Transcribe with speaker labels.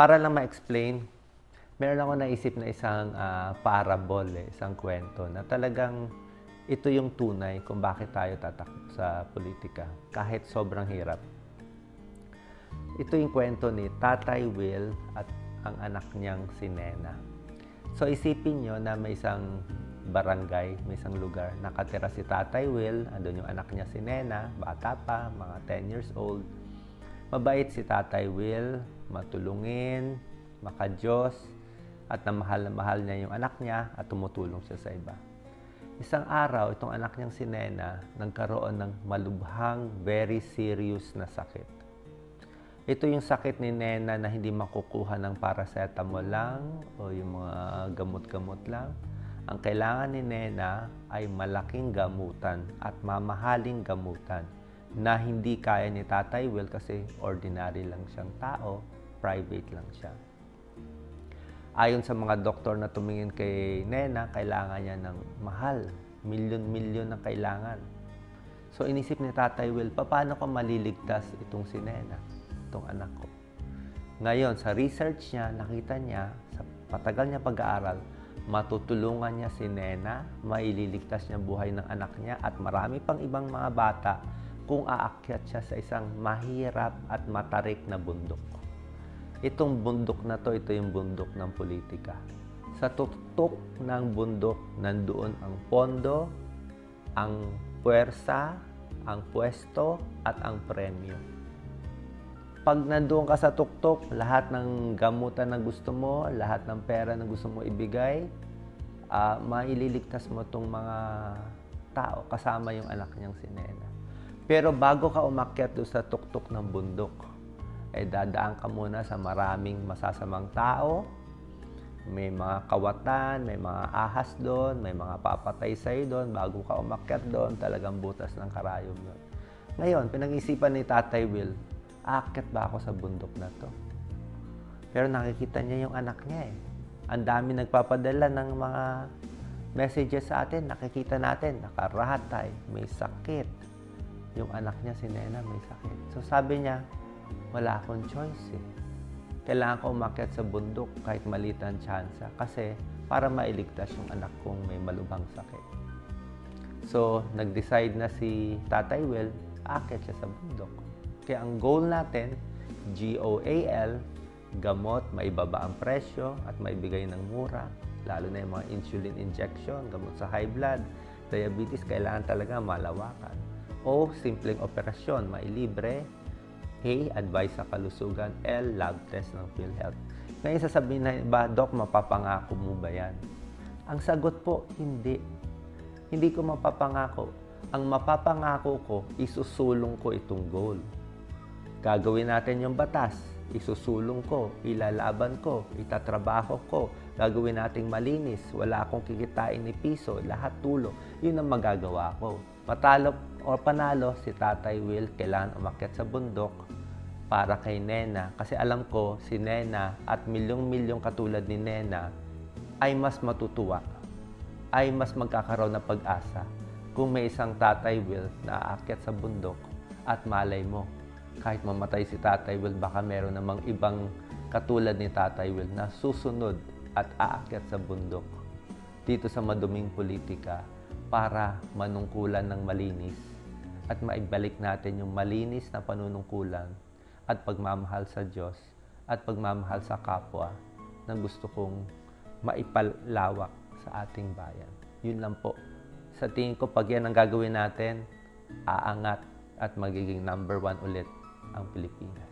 Speaker 1: para lang ma-explain, meron ako naisip na isang ah, parable, eh, isang kwento na talagang ito yung tunay kung bakit tayo tatakbo sa politika kahit sobrang hirap. Ito yung kwento ni Tatay Will at ang anak niyang si Nena. So isipin nyo na may isang barangay, may isang lugar, nakatira si Tatay Will, andun yung anak niya si Nena, bata pa, mga 10 years old. Mabait si Tatay Will, matulungin, makajos, at na mahal na mahal niya yung anak niya at tumutulong siya sa iba. Isang araw, itong anak niyang si Nena nagkaroon ng malubhang, very serious na sakit. Ito yung sakit ni Nena na hindi makukuha ng paracetamol lang o yung mga gamot-gamot lang. Ang kailangan ni Nena ay malaking gamutan at mamahaling gamutan na hindi kaya ni Tatay Will kasi ordinary lang siyang tao, private lang siya. Ayon sa mga doktor na tumingin kay Nena, kailangan niya ng mahal. Milyon-milyon ang kailangan. So inisip ni Tatay Will, paano ko maliligtas itong si Nena, itong anak ko? Ngayon, sa research niya, nakita niya, sa patagal niya pag-aaral, matutulungan niya si Nena, maililigtas niya buhay ng anak niya at marami pang ibang mga bata kung aakyat siya sa isang mahirap at matarik na bundok. Itong bundok na to, ito yung bundok ng politika. Sa tuktok ng bundok, nandoon ang pondo, ang puwersa, ang pwesto, at ang premyo. Pag nandoon ka sa tuktok, lahat ng gamutan na gusto mo, lahat ng pera na gusto mo ibigay, uh, maililigtas mo itong mga tao, kasama yung anak niyang si Nena. Pero bago ka umakyat doon sa tuktok ng bundok, eh dadaan ka muna sa maraming masasamang tao, may mga kawatan, may mga ahas doon, may mga papatay sa'yo doon, bago ka umakyat doon, talagang butas ng karayom doon. Ngayon, pinag-isipan ni Tatay Will, aakyat ba ako sa bundok na to? Pero nakikita niya yung anak niya eh. Ang dami nagpapadala ng mga messages sa atin, nakikita natin, nakarahatay, may sakit. Yung anak niya, si Nena, may sakit. So sabi niya, wala akong choice eh. Kailangan ko umakyat sa bundok kahit maliit ang tsansa kasi para mailigtas yung anak kong may malubhang sakit. So, nag-decide na si Tatay Will, akyat siya sa bundok. Kaya ang goal natin, GOAL, gamot, maibaba ang presyo at maibigay ng mura. Lalo na yung mga insulin injection, gamot sa high blood, diabetes, kailangan talaga malawakan. O simpleng operasyon, mailibre, A. Advice sa kalusugan. L. Lab test ng PhilHealth. Ngayon sasabihin na ba, Doc, mapapangako mo ba yan? Ang sagot po, hindi. Hindi ko mapapangako. Ang mapapangako ko, isusulong ko itong goal. Gagawin natin yung batas. Isusulong ko, ilalaban ko, itatrabaho ko, gagawin nating malinis, wala akong kikitain ni piso, lahat tulo. Yun ang magagawa ko. Matalo o panalo, si Tatay Will kailangan umakyat sa bundok para kay Nena. Kasi alam ko, si Nena at milyong-milyong katulad ni Nena ay mas matutuwa, ay mas magkakaroon ng pag-asa kung may isang Tatay Will na aakyat sa bundok at malay mo, kahit mamatay si Tatay Will, baka meron namang ibang katulad ni Tatay Will na susunod at aakyat sa bundok dito sa maduming politika para manungkulan ng malinis at maibalik natin yung malinis na panunungkulan at pagmamahal sa Diyos at pagmamahal sa kapwa na gusto kong maipalawak sa ating bayan. Yun lang po. Sa tingin ko, pag yan ang gagawin natin, aangat at magiging number one ulit ang Pilipinas.